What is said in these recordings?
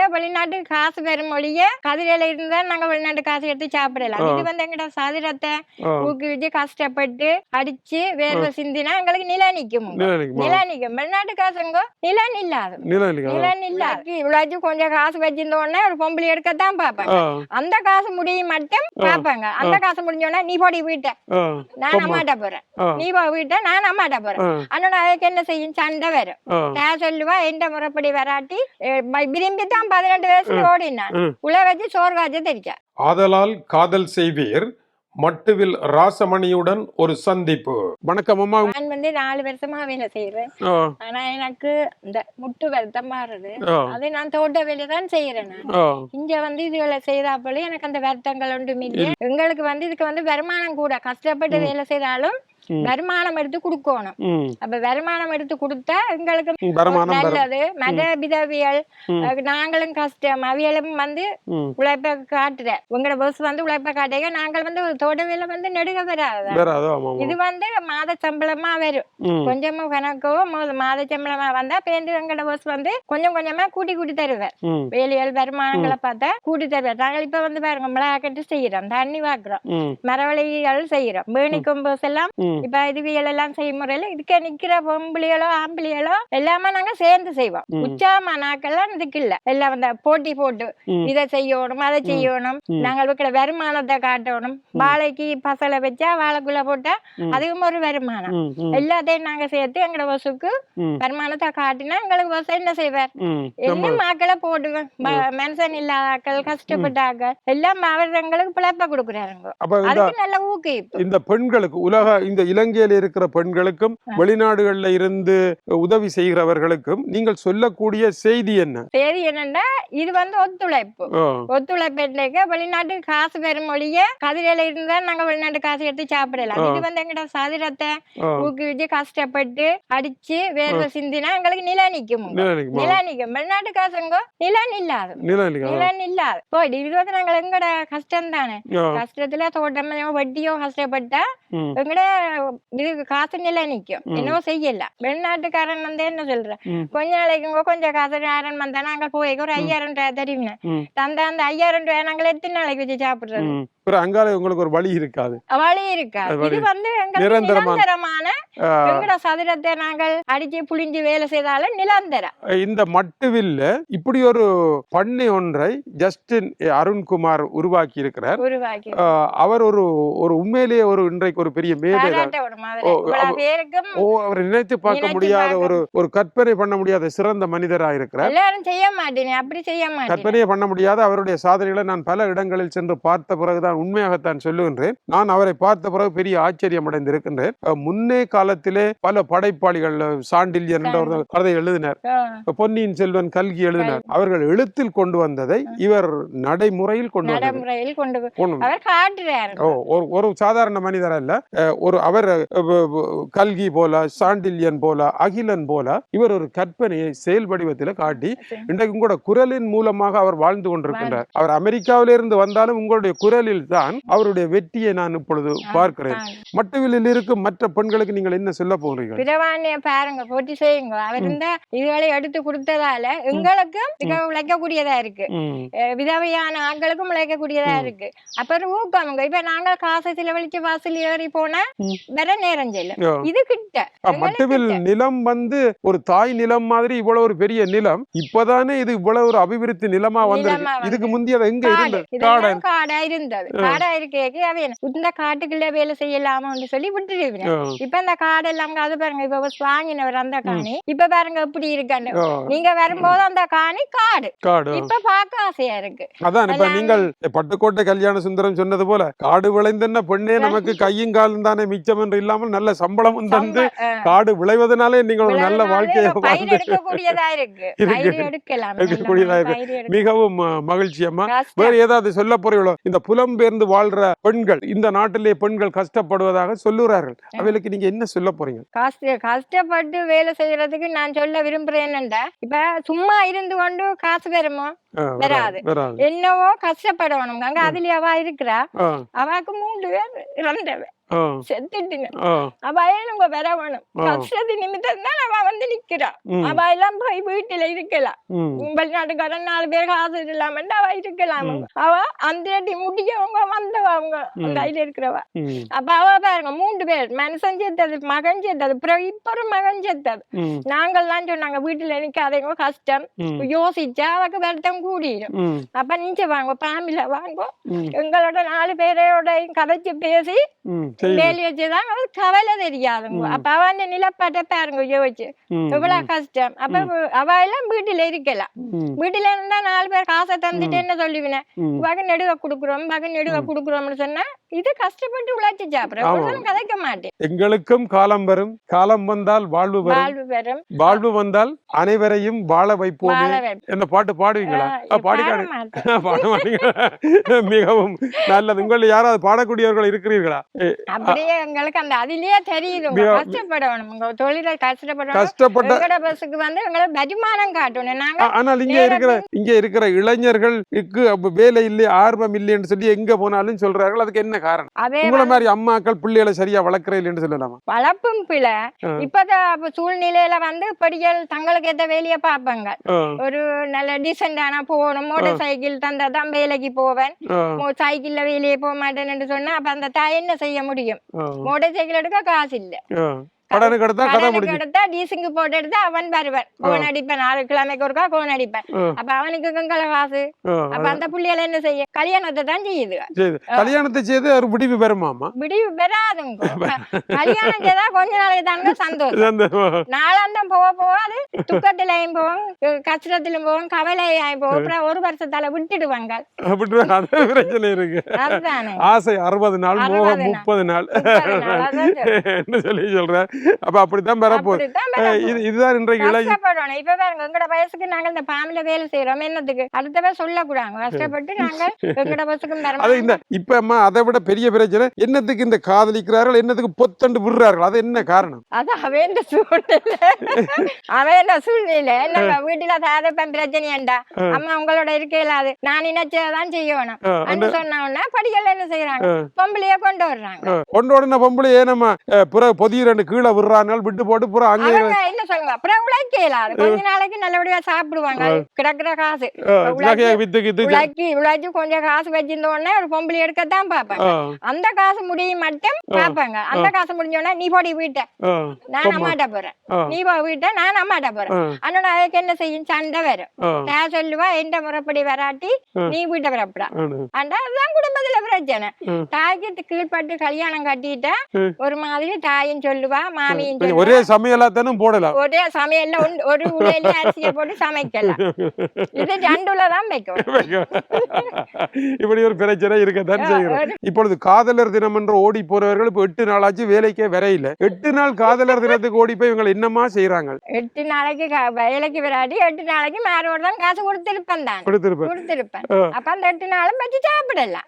பெண்களுக்கு வெளிநாட்டுக்கு காசு பெறும் மொழிய கதிரையில இருந்தா நாங்க வெளிநாட்டு காசு எடுத்து சாப்பிடலாம். இது வந்து எங்கட சதுரத்தை. ஊக்குவிச்சு கஷ்டப்பட்டு அடிச்சு வேர்வை சிந்தினா எங்களுக்கு நில நிக்கும் நில நிக்கும் வெளிநாட்டு காசுங்க நிலம் இல்லாது. நிலம் இல்லாது இவ்வளவு கொஞ்சம் காசு வச்சிருந்த உடனே ஒரு பொம்பளை எடுக்கத்தான் பாப்பாங்க. அந்த காசு முடியும் மட்டும் பாப்பாங்க. அந்த காசு முடிஞ்ச உடனே நீ போடி வீட்டை. நான் அம்மாட்ட போறேன். நீ போ வீட்டை நான் அம்மாட்ட போறேன். அண்ணன் அதுக்கு என்ன செய்யும்? சண்டை வரும். நான் சொல்லுவா எந்த முறைப்படி வராட்டி விரும்பி தான் பதினெட்டு வயசுல ஓடினான். உள்ள வச்சு சோறு காய்ச்ச தெரிச்சா ஆதலால் காதல் செய்வீர். மட்டுவில் ராசமணியுடன் ஒரு சந்திப்பு. வணக்கம் அம்மா. நான் வந்து நாலு வருஷமா வேலை செய்யறேன் ஆனா எனக்கு இந்த முட்டு வருத்தம் ஆ, அது நான் தோட்ட வேலை தான் செய்யறேன் நான். இங்க வந்து இதுகளை செய்தாப்போல எனக்கு அந்த வருத்தங்கள் ஒன்றும் இல்லை. எங்களுக்கு வந்து இதுக்கு வந்து வருமானம் கூட. கஷ்டப்பட்டு வேலை செய்தாலும். வருமானம் எடுத்து கொடுக்கணும். அப்ப வருமானம் எடுத்து கொடுத்தா எங்களுக்கு நல்லது. மத விதவியல் நாங்களும் கஷ்டம். அவியலும் வந்து உழைப்ப காட்டுற. உங்களோட பஸ் வந்து உழைப்ப காட்டுக நாங்கள் வந்து ஒரு தோட்ட வேலை வந்து நெடுக வராது இது வந்து மாத சம்பளமா வரும். கொஞ்சமா கணக்கோ மாத சம்பளமா வந்தா பேருந்து எங்களோட பஸ் வந்து கொஞ்சம் கொஞ்சமா கூட்டி கூட்டி தருவேன் வேலைகள் வருமானங்களை பார்த்தா கூட்டி தருவேன் நாங்கள் இப்ப வந்து பாருங்க மிளகாக்கட்டு செய்யறோம் தண்ணி வாக்குறோம் மரவழிகள் செய்யறோம் பேணி கொம்பஸ் எல்லாம் இப்ப இதுவியல் எல்லாம் செய்யும் முறையில இதுக்கு நிக்கிற பொம்பளைகளோ ஆம்பளைகளோ எல்லாமே நாங்க சேர்ந்து செய்வோம். ம். உச்சாம நாக்கெல்லாம் இதுக்கு இல்ல. எல்லாம் வந்து போட்டி போட்டு. இதை செய்யணும் அதை செய்யணும். நாங்கள் வைக்கிற வருமானத்தை காட்டணும். வாழைக்கு பசலை வச்சா வாழைக்குள்ள போட்டா. அதுவும் ஒரு வருமானம். எல்லாத்தையும் நாங்க சேர்த்து எங்களோட பசுக்கு ம், வருமானத்தை காட்டினா எங்களுக்கு பஸ் என்ன செய்வார். என்ன மாக்களை போடுவேன் மனுஷன் இல்லாத ஆக்கள் கஷ்டப்பட்ட ஆக்கள் எல்லாம் அவர் எங்களுக்கு பிழைப்ப கொடுக்குறாருங்க. அதுக்கு நல்ல ஊக்குவிப்பு. இந்த பெண்களுக்கு உலக இந்த இலங்கையில் இருக்கிற பெண்களுக்கும் வெளிநாடுகள்ல இருந்து உதவி செய்கிறவர்களுக்கும் நீங்கள் சொல்லக்கூடிய செய்தி என்ன? சரி என்னன்னா இது வந்து ஒத்துழைப்பு. ஒத்துழைப்பு வெளிநாட்டுக்கு காசு பெறும் மொழிய கதிரையில இருந்தா நாங்க வெளிநாட்டு காசு எடுத்து சாப்பிடலாம். இது வந்து எங்கட சதுரத்தை. ஊக்குவிச்சு கஷ்டப்பட்டு அடிச்சு வேர்வை சிந்தினா எங்களுக்கு நில நிக்கும் நில நிக்கும் வெளிநாட்டு காசுங்க நிலம் இல்லாது. நிலம் இல்லாது. போய் இது வந்து நாங்க எங்கட கஷ்டம் தானே கஷ்டத்துல தோட்டம் வட்டியோ கஷ்டப்பட்டா எங்கட இது காசு நில நிக்கும் என்னவோ செய்யல. வெளிநாட்டுக்காரன் வந்து என்ன சொல்ற. கொஞ்ச நாளைக்கு கொஞ்சம் காசு நேரம் வந்தா நாங்க போய் ஒரு ஐயாயிரம் ரூபாய் தருவீங்க ம். தந்த அந்த ஐயாயிரம் ரூபாய் நாங்கள் எத்தனை நாளைக்கு வச்சு சாப்பிடுறது? அப்புறம் அங்கால உங்களுக்கு ஒரு வழி இருக்காது. வழி இருக்கா அது வழி. இது வந்து நிரந்தரமான- எங்கட சதுரத்தை நாங்கள் அடிச்சு புளிஞ்சு வேலை செய்தாலும் நிரந்தரம். இந்த மட்டுவில்ல இப்படி ஒரு பண்ணை ஒன்றை ஜஸ்டின் அருண்குமார் உருவாக்கி இருக்கிறார் அவர் ஒரு ஒரு உண்மையிலேயே ஒரு இன்றைக்கு ஒரு பெரிய மேதை அவரை. நினைத்து பார்க்க முடியாத ஒரு ஒரு கற்பனை பண்ண முடியாத சிறந்த மனிதராக இருக்கிறார் எல்லாரும் செய்ய மாட்டேன் அப்படி செய்ய மாட்டேன். கற்பனையே பண்ண முடியாத அவருடைய சாதனைகளை நான் பல இடங்களில் சென்று பார்த்த பிறகுதான் உண்மையாகத்தான் சொல்லுகின்றேன். நான் அவரை பார்த்த பிறகு பெரிய ஆச்சரியம் அடைந்திருக்கின்றேன் முன்னே காலத்திலே பல படைப்பாளிகள் சாண்டில்யன் என்ற ஒரு கதை எழுதினார். பொன்னியின் செல்வன் கல்கி எழுதினார். அவர்கள் எழுத்தில் கொண்டு வந்ததை இவர் நடைமுறையில் கொண்டு வந்தார் ஒரு ஒரு சாதாரண மனிதர் அல்ல. ஒரு அவர் கல்கி போல சாண்டில்யன் போல அகிலன் போல இவர் ஒரு கற்பனையை செயல் வடிவத்தில் காட்டி இன்றைக்கு உங்களோட குரலின் மூலமாக அவர் வாழ்ந்து கொண்டிருக்கின்றார். அவர் அமெரிக்காவிலிருந்து வந்தாலும் உங்களுடைய குரலில் தான் அவருடைய வெற்றியை நான் இப்பொழுது பார்க்கிறேன். மட்டுவிலில் இருக்கும் மற்ற பெண்களுக்கு நீங்கள் என்ன சொல்ல போகிறீர்கள்? பிரவாணிய பாருங்க போட்டி செய்யுங்க. அவர் இந்த இதுகளை எடுத்து கொடுத்ததால எங்களுக்கும் உழைக்கக்கூடியதா இருக்கு. விதவையான ஆட்களுக்கும் உழைக்கக்கூடியதா இருக்கு. அப்புறம் ஊக்கமுங்க. இப்ப நாங்க காசை செலவழிச்சு வாசல் ஏறி போனா. வர நேரம் செல்லும். இது கிட்ட. மட்டுவில் நிலம் வந்து ஒரு தாய் நிலம் மாதிரி இவ்வளவு ஒரு பெரிய நிலம். இப்பதானே இது இவ்வளவு ஒரு அபிவிருத்தி நிலமா வந்திருக்கு. இதுக்கு முந்தைய எங்க இருந்தது? காடா இருந்தது. காடா இருக்கே அவன் இந்த காட்டுக்குள்ள வேலை செய்யலாமான்னு சொல்லி விட்டுருவேன் ஆ, இப்ப இந்த காடெல்லாம் அது பாருங்க இப்ப வாங்கினவர் அந்த காணி. இப்ப பாருங்க எப்படி இருக்காண்டு ஆ, நீங்க வரும்போது அந்த காணி காடு. காடு. இப்ப பார்க்க ஆசையா இருக்கு. அதான் இப்ப நீங்கள் பட்டுக்கோட்டை கல்யாண சுந்தரம் சொன்னது போல காடு விளைந்தன பெண்ணே நமக்கு கையும் காலும் தானே மிச்சம் என்று இல்லாமல் நல்ல சம்பளமும் தந்து காடு விளைவதனாலே நீங்கள் ஒரு நல்ல வாழ்க்கையை எடுக்கக்கூடியதா இருக்கு. மிகவும் மகிழ்ச்சி அம்மா. வேற ஏதாவது சொல்ல போறீங்களோ? இந்த புலம்பெயர்ந்து வாழ்ற பெண்கள் இந்த நாட்டிலே பெண்கள் கஷ்டப்படுவதாக சொல்லுகிறார்கள் அவைகளுக்கு நீங்க என்ன சொல்ல போறீங்க? கஷ்ட கஷ்டப்பட்டு வேலை செய்யறதுக்கு நான் சொல்ல விரும்புறேன் இப்ப சும்மா இருந்து கொண்டு காசு பெறுமோ வராது. என்னவோ கஷ்டப்படணும். அங்க அதுலயே அவ இருக்கிறா? அவாக்கு மூன்று பேர் இறந்தவ. ஆ, அவ ஏனுங்க வர வேணும் ஆ. கஷ்டத்து நிமித்தம் தான் அவ வந்து நிக்கிறா. அவ எல்லாம் போய் வீட்டுல இருக்கலாம் வெளிநாட்டுக்காரன் நாலு பேர் காசு இல்லாம அவ இருக்கலாம். அவ அந்த முடியவங்க வந்தவ அவங்க. ஐல இருக்கிறவ. அப்ப அவ பாருங்க மூன்று பேர் மனுஷன் செத்தது மகன் செத்தது அப்புறம் இப்ப மகன் செத்தது. நாங்கள்லாம் சொன்னாங்க வீட்டுல நிக்காதீங்க கஷ்டம். யோசிச்சா அவக்கு வருத்தம் கூடிடும் ம், அப்ப நீங்க வாங்க பாமில வாங்க எங்களோட நாலு பேரோட கதைச்சு பேசி. வேலி வச்சுதான் அவருக்கு கவலை தெரியாதுங்க. அப்ப அவன் நிலப்பாட்ட பாருங்க யோசிச்சு ம், எவ்வளவு கஷ்டம் அப்ப அவ எல்லாம் வீட்டுல இருக்கலாம் வீட்டுல இருந்தா நாலு பேர் காசை தந்துட்டு என்ன சொல்லுவினேன். மகன் நெடுக குடுக்குறோம் மகன் நெடுக குடுக்குறோம்னு சொன்னா இது கஷ்டப்பட்டு உழைச்சு. ஒருத்தரும் கதைக்க மாட்டேன் எங்களுக்கும் காலம் வரும் காலம் வந்தால் வாழ்வு வரும் வாழ்வு பெறும் வாழ்வு வந்தால் அனைவரையும் வாழ வைப்போமே. என்ன பாட்டு பாடுவீங்களா பாடி பாட மாட்டீங்களா? மிகவும் நல்லது. உங்களில் யாராவது பாடக்கூடியவர்கள் இருக்கிறீர்களா? அப்படியே எங்களுக்கு அந்த அதுலயே தெரியுது. கஷ்டப்படணும். உங்க தொழில கஷ்டப்படணும். கஷ்டப்பட்ட பஸ்ஸுக்கு வந்து எங்களை வருமானம் காட்டணும். நாங்க ஆனால் இங்க இருக்கிற இங்க இருக்கிற இளைஞர்களுக்கு வேலை இல்லை ஆர்வம் இல்லைன்னு சொல்லி எங்க போனாலும் சொல்றார்கள். அதுக்கு என்ன காரணம்? உங்களை மாதிரி அம்மாக்கள் பிள்ளைகளை சரியா வளர்க்கற இல்லைன்னு சொல்லலாமா? வளர்ப்பும் பிள்ளை. இப்பதான் சூழ்நிலையில வந்து படிகள் தங்களுக்கு ஏத்த வேலையை பார்ப்பாங்க. ஒரு நல்ல டீசெண்டான போகணும் மோட்டார் சைக்கிள் தந்தா தான் வேலைக்கு போவேன் சைக்கிள்ல வெளியே போக மாட்டேன்னு சொன்னா அப்ப அந்த தாய் என்ன செய்ய முடியும் மோட்டார் சைக்கிள் எடுக்க காசு இல்ல. கடனுக்கு எடுத்தா கதை முடிஞ்சு. எடுத்தா டீசிங்கு போட்டு எடுத்தா அவன் வருவன். கோன் அடிப்பேன் ஆறு கிழமைக்கு ஒருக்கா கோன் அடிப்பேன். அப்ப அவனுக்கு கங்கல ஆ, அப்ப அந்த புள்ளியில என்ன செய்ய? கல்யாணத்தை தான் செய்யுது. கல்யாணத்தை செய்து ஒரு முடிவு பெறுமாமா? விடிவு பெறாதுங்க. கல்யாணம் செய்தா கொஞ்ச நாளைக்கு தாங்க சந்தோஷம். நாளாந்தம் போக போக அது துக்கத்திலையும் போவோம் கஷ்டத்திலும் போவோம் கவலையாயும் போவோம் அப்புறம் ஒரு வருஷத்தால விட்டுடுவாங்க. பிரச்சனை இருக்கு. ஆசை அறுபது நாள். முப்பது நாள். சொல்றேன். என்ன சொல்லி சொல்ற? அப்ப அப்படித்தான் வரப்போகுது. இது இதுதான் இன்றைக்கு கஷ்டப்படணும் இப்ப பாருங்க எங்கட வயசுக்கு நாங்க இந்த பாமில வேலை செய்யறோம் என்னத்துக்கு? அடுத்தவ சொல்லக்கூடாங்க. கஷ்டப்பட்டு நாங்க எங்கட வயசுக்கும் அது இந்த இப்ப அம்மா அதை விட பெரிய பிரச்சனை. என்னத்துக்கு இந்த காதலிக்கிறார்கள்? என்னத்துக்கு பொத்தண்டு விடுறார்கள்? அது என்ன காரணம்? அது அவன் சூழ்நிலை? அவன் சூழ்நிலை? நம்ம வீட்டுல தாதப்பன் பிரச்சனையாண்டா? அம்மா உங்களோட இருக்க இல்லாது நான் நினைச்சதான் செய்யணும். சொன்ன உடனே படிகள் என்ன செய்யறாங்க பொம்பளைய கொண்டு வர்றாங்க. கொண்டு உடனே பொம்பளை ஏனம்மா? புற பொதிய ரெண்டு கீழே விடுறாங்க விட்டு போட்டு புற அங்கே என்ன சொல்லுவாங்க அப்புறம் உழைக்க இயலாது. கொஞ்ச நாளைக்கு நல்லபடியா சாப்பிடுவாங்க. கிடக்குற காசு. வித்து கித்து உழைச்சி உழைச்சு கொஞ்சம் காசு வச்சிருந்த உடனே ஒரு பொம்பளை எடுக்கத்தான் அஹ் அந்த காசு முடியும் மட்டும் பார்ப்பாங்க. அந்த காசு முடிஞ்ச உடனே நீ போடி வீட்டை. நான் அம்மாட்ட போறேன். நீ போ வீட்டை நான் அம்மாட்ட போறேன். அண்ணன் அதுக்கு என்ன செய்யும்? சண்டை வரும். நான் சொல்லுவா எந்த முறைப்படி வராட்டி நீ வீட்டை வரப்படா அண்டா அதுதான் குடும்பத்துல பிரச்சனை. தாய்க்கு கீழ்பட்டு கல்யாணம் கட்டிட்டா. ஒரு மாதிரி தாயும் சொல்லுவா மாமியும் ஒரே சமையலாத்தானும் போடலாம். ஒரே சமையல்ல ஒரு உலையில அரிசியை போட்டு சமைக்கலாம். இது ரெண்டுல தான் இப்படி ஒரு பிரச்சனை இருக்கத்தான் செய்கிறோம் இப்பொழுது காதலர் தினம் என்று ஓடி போறவர்கள் இப்ப எட்டு நாளாச்சு வேலைக்கே வரையில. எட்டு நாள் காதலர் தினத்துக்கு ஓடி போய் இவங்க என்னமா செய்யறாங்க எட்டு நாளைக்கு வேலைக்கு விராட்டி எட்டு நாளைக்கு மேரோட தான் காசு கொடுத்திருப்பேன் தான். கொடுத்திருப்பேன். கொடுத்திருப்பேன். அப்ப அந்த எட்டு நாளும் வச்சு சாப்பிடலாம்.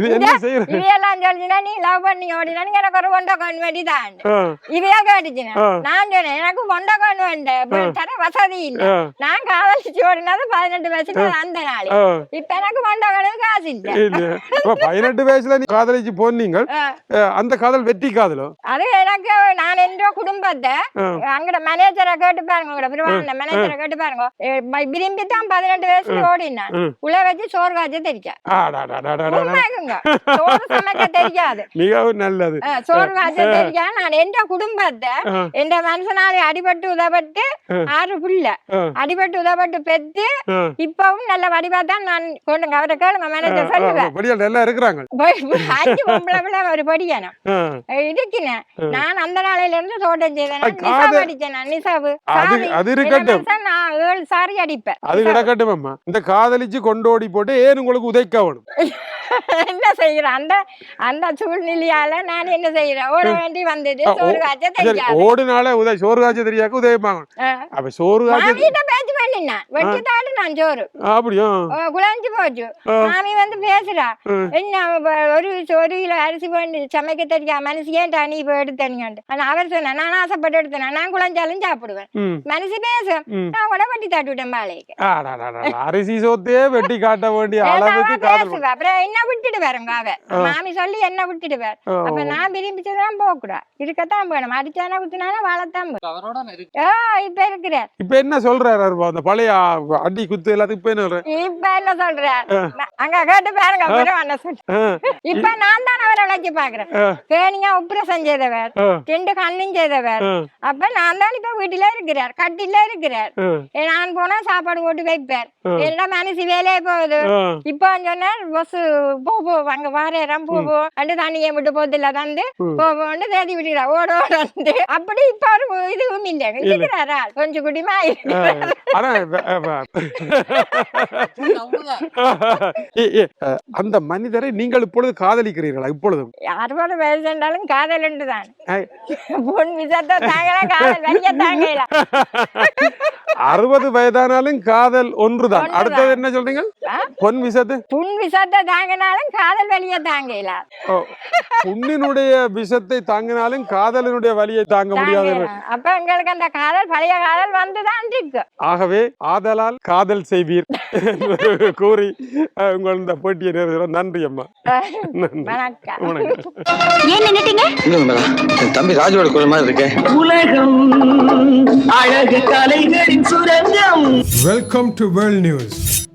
இது என்ன செய்யறது? இவையெல்லாம் சொல்லிச்சுன்னா நீ லவ் பண்ணி ஓடினா எனக்கு ஒரு ஒண்டை கொண்டு வேண்டிதான் ஆ, கேட்டுச்சுன்னா ஆ. நான் சொன்னேன் எனக்கு ஒண்டை கொண்டு வேண்ட தர வசதி இல்ல நான் காதலிச்சு ஓடினது பதினெட்டு வயசுல அந்த நாள். இப்ப எனக்கு ஒண்டை கொண்டு காசு இல்ல பதினெட்டு வயசுல நீ காதலிச்சு போனீங்க அந்த காதல் வெற்றி காதலோ அது எனக்கு நான் என்ற குடும்பத்தை. அங்கட மேனேஜரை கேட்டு பாருங்க பிரிவான மேனேஜரை கேட்டு பாருங்க விரும்பி தான் பதினெட்டு வயசுல ஓடினான். உள்ள வச்சு சோறு காய்ச்ச தெரிக்க சோறு சமைக்க தெரியாது மிகவும் நல்லது சோறு காய்ச்ச தெரியாது நான் எந்த குடும்பத்தை ஆ, எந்த மனுஷனாலே அடிபட்டு உதப்பட்டு. ஆறு புள்ள. அடிபட்டு உதப்பட்டு பெத்து. இப்பவும் நல்ல வடிவா தான் நான் கொண்டுங்க. அவரை கேளுங்க மேனேஜர் சொல்லுவேன் நல்லா இருக்கிறாங்க. அஞ்சு பொம்பளை பிள்ளை ஒரு ஆ. இருக்குனேன் நான் அந்த நாளையில இருந்து தோட்டம் செய்தேன். அடிச்சேன் நான் நிசாவு அது இருக்கட்டும். நான் ஏழு சாரி அடிப்பேன். அது கிடக்கட்டும் அம்மா. இந்த காதலிச்சு கொண்டோடி போட்டு ஏன் உங்களுக்கு உதைக்க வேணும் என்ன செய்யறேன் அந்த அந்த சூழ்நிலையால நான் என்ன செய்யறேன் ஓட வேண்டி வந்தது காய்ச்ச தெரியாது. ஓடுனால உதய சோறு காய்ச்ச தெரியாக்க ஆ. அப்ப சோறு காய்ச்ச பேச்சு பண்ணினேன். வெட்டித்தாடு நான் சோறு. அப்படியா? குழஞ்சு போச்சு. மாமி வந்து பேசுறா. என்ன ஒரு ஒரு கிலோ அரிசி பண்ணி சமைக்க தெரியா மனசு ஏன்டா நீ இப்போ எடுத்தனியாண்டு ஆனா அவர் சொன்னா நான் ஆசைப்பட்டு எடுத்தேன்? நான் குழஞ்சாலும் சாப்பிடுவேன். மனசு பேசும். நான் கூட வட்டி தாட்டி விட்டேன் பாலைக்கு. அரிசி சோத்தையே வெட்டி காட்ட வேண்டிய அளவுக்கு அப்புறம் என்ன விட்டுட்டு பாருங்க அவ மாமி சொல்லி என்ன விட்டுட்டு ஓ. அப்ப நான் விரும்பிச்சதான் போக கூடாது இருக்கத்தான் வேணும் அடிச்சானா குத்துனானா வாழத்தான் வேணும். அவரோட இருக்கு ஓ இப்ப இருக்கிறார். இப்ப என்ன சொல்றாரு அந்த பழைய அடி குத்து எல்லாத்துக்கும் இப்ப என்ன? இப்ப என்ன சொல்றார்? அங்க கேட்டு பாருங்க அப்புறம் என்ன சொல்ற ஆ, இப்ப நான் தான் அவரை விளக்கி பாக்குறேன் ஆ, பேணியா உப்ரசம் செய்தவர் ரெண்டு கண்ணும் செய்தவர். அப்ப நான் தான் இப்ப வீட்டுல இருக்கிறார். கட்டில இருக்கிறார். நான் போனா சாப்பாடு போட்டு வைப்பார். ஆ. என்னடா மனசு வேலையே போகுது. இப்ப சொன்னார் பஸ் போ போ. அங்க வாரேரம் போ போ. அண்டு தண்ணியை விட்டு போதில்ல தந்து. போ போன்னு தேதி விட்டுக்கிறா ஓட ஓடந்து அப்படி இப்ப ஒரு இதுவும் இல்லை. இருக்கிறாரா? கொஞ்சம் குடிமா ஆனா அந்த மனிதரை நீங்கள் இப்பொழுது காதலிக்கிறீர்களா? இப்பொழுதும். அறுபது வயசு இருந்தாலும் காதல் உண்டு தான் ஐ, பொன் விசத்தை தாங்கலாம் காதல் வெளிய தாங்கல. அறுபது வயதானாலும் காதல் ஒன்றுதான். அடுத்தது என்ன சொல்றீங்க? பொன் விசத்து? புண் விசத்தை தாங்கினாலும் காதல் வெளிய தாங்கல. புண்ணினுடைய விஷத்தை தாங்கினாலும் காதலினுடைய வலியை தாங்க முடியாது. அப்ப எங்களுக்கு அந்த காதல் பழைய காதல் வந்துதான் இருக்கு. ஆகவே ஆதலால் காதல் செய்வீர் கூறி உங்கள் இந்த போட்டியை நிறைவேறும் நன்றி அம்மா. வணக்கம். தம்பி ராஜுவோட குரல் மாதிரி இருக்கு. உலகம் அழகு கலைகளின் சுரங்கம். Welcome to World News.